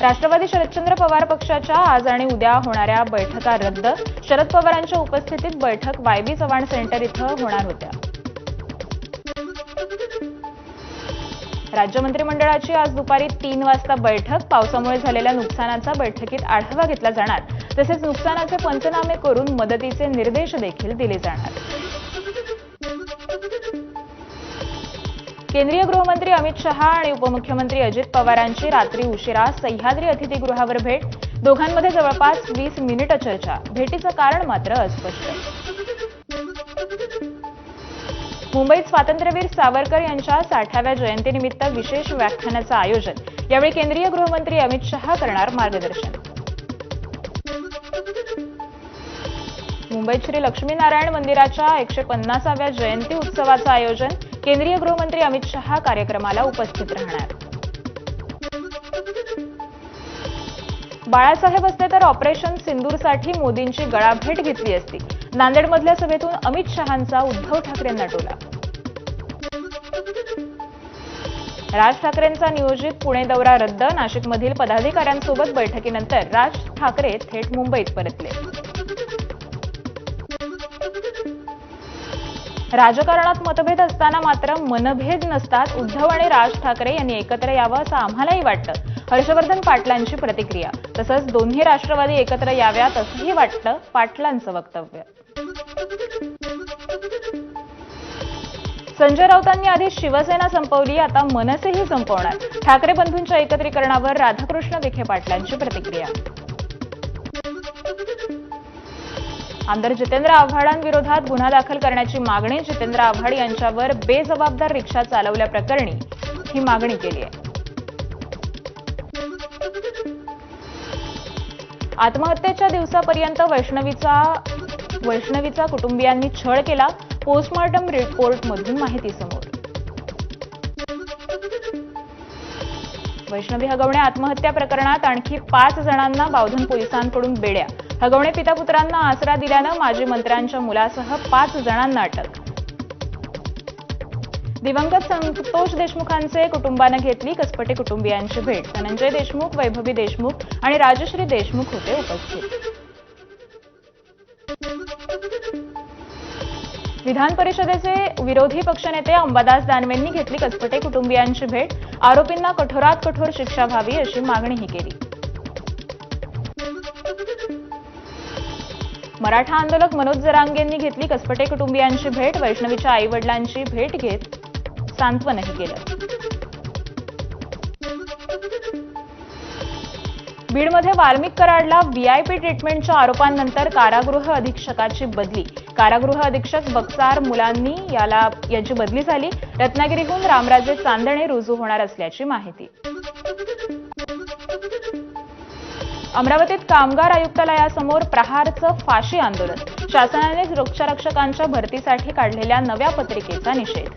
राष्ट्रवादी शरदचंद्र पवार पक्षाच्या आज आणि उद्या होणाऱ्या बैठका रद्द. शरद पवारांच्या उपस्थितीत बैठक वायबी चव्हाण सेंटर इथं होणार होत्या. राज्य मंत्रिमंडळाची आज दुपारी तीन वाजता बैठक. पावसामुळे झालेल्या नुकसानाचा बैठकीत आढावा घेतला जाणार. तसेच नुकसानाचे पंचनामे करून मदतीचे निर्देश देखील दिले जाणार. केंद्रीय गृहमंत्री अमित शहा आणि उपमुख्यमंत्री अजित पवारांची रात्री उशिरा सह्याद्री अतिथीगृहावर भेट. दोघांमध्ये जवळपास वीस मिनिटं चर्चा. भेटीचं कारण मात्र अस्पष्ट. मुंबईत स्वातंत्र्यवीर सावरकर यांच्या साठाव्या जयंतीनिमित्त विशेष व्याख्यानाचं आयोजन. यावेळी केंद्रीय गृहमंत्री अमित शहा करणार मार्गदर्शन. मुंबईत श्री लक्ष्मीनारायण मंदिराच्या एकशे पन्नासाव्या जयंती उत्सवाचं आयोजन. केंद्रीय गृहमंत्री अमित शहा कार्यक्रमाला उपस्थित राहणार. बाळासाहेब असते तर ऑपरेशन सिंदूरसाठी मोदींची गळाभेट घेतली असती. नांदेडमधल्या सभेतून अमित शहांचा उद्धव ठाकरेंना टोला राज ठाकरेंचा नियोजित पुणे दौरा रद्द नाशिकमधील पदाधिकाऱ्यांसोबत बैठकीनंतर राज ठाकरे थेट मुंबईत परतले. राजकारणात मतभेद असताना मात्र मनभेद नसतात उद्धव आणि राज ठाकरे यांनी एकत्र यावं असं आम्हालाही वाटतं. हर्षवर्धन पाटलांची प्रतिक्रिया. तसंच दोन्ही राष्ट्रवादी एकत्र याव्यात असंही वाटतं पाटलांचं वक्तव्य. संजय राऊतांनी आधी शिवसेना संपवली आता मनसेही संपवणार. ठाकरे बंधूंच्या एकत्रीकरणावर राधाकृष्ण विखे पाटलांची प्रतिक्रिया. आमदार जितेंद्र आव्हाडांविरोधात गुन्हा दाखल करण्याची मागणी जितेंद्र आव्हाड यांच्यावर बेजबाबदार रिक्षा चालवल्याप्रकरणी ही मागणी केली आहे. आत्महत्येच्या दिवसापर्यंत वैष्णवीचा वैष्णवीचा कुटुंबियांनी छळ केला पोस्टमॉर्टम रिपोर्टमधून माहिती समोर. वैष्णवी हगवणे आत्महत्या प्रकरणात आणखी पाच जणांना बावधन पोलिसांकडून बेड्या हगवणे पितापुत्रांना आसरा दिल्यानं माजी मंत्र्यांच्या मुलासह पाच जणांना अटक. दिवंगत संतोष देशमुखांचे कुटुंबानं घेतली कसपटे कुटुंबियांची भेट. धनंजय देशमुख वैभवी देशमुख आणि राजश्री देशमुख होते उपस्थित. विधान परिषदेचे विरोधी पक्षनेते अंबादास दानवेंनी घेतली कसपटे कुटुंबियांची भेट. आरोपींना कठोरात कठोर शिक्षा व्हावी अशी मागणीही केली. मराठा आंदोलक मनोज जरांगेंनी घेतली. कसपटे कुटुंबियांची भेट. वैष्णवीच्या आईवडिलांची भेट घेत सांत्वनही केलं. बीडमध्ये वाल्मिक कराडला व्हीआयपी ट्रीटमेंटच्या आरोपांनंतर कारागृह अधीक्षकाची बदली. कारागृह अधीक्षक बक्सार मुलांनी याला याची बदली झाली. रत्नागिरीहून रामराजे चांदणे रुजू होणार असल्याची माहिती. अमरावतीत कामगार आयुक्तालयासमोर प्रहारचं फाशी आंदोलन. शासनाने वृक्षरक्षकांच्या भरतीसाठी काढलेल्या नव्या पत्रिकेचा निषेध.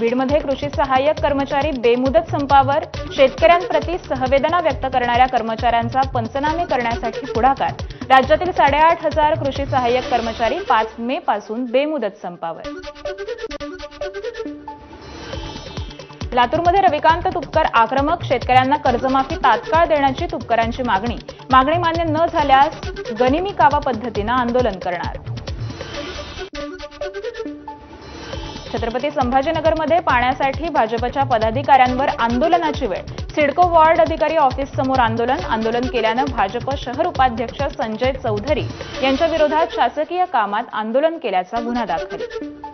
बीडमध्ये कृषी सहाय्यक कर्मचारी बेमुदत संपावर शेतकऱ्यांप्रती सहवेदना व्यक्त करणाऱ्या कर्मचाऱ्यांचा पंचनामे करण्यासाठी पुढाकार. राज्यातील साडेआठ हजार कृषी सहाय्यक कर्मचारी पाच मे पासून बेमुदत संपावर. लातूरमध्ये रविकांत तुपकर आक्रमक. शेतकऱ्यांना कर्जमाफी तात्काळ देण्याची तुपकरांची मागणी. मागणी मान्य न झाल्यास गनिमी कावा पद्धतीनं आंदोलन करणार. छत्रपती संभाजीनगरमध्ये पाण्यासाठी भाजपच्या पदाधिकाऱ्यांवर आंदोलनाची वेळ. सिडको वॉर्ड अधिकारी ऑफिस समोर आंदोलन. आंदोलन केल्यानं भाजप शहर उपाध्यक्ष संजय चौधरी यांच्या विरोधात शासकीय कामात आंदोलन केल्याचा गुन्हा दाखल.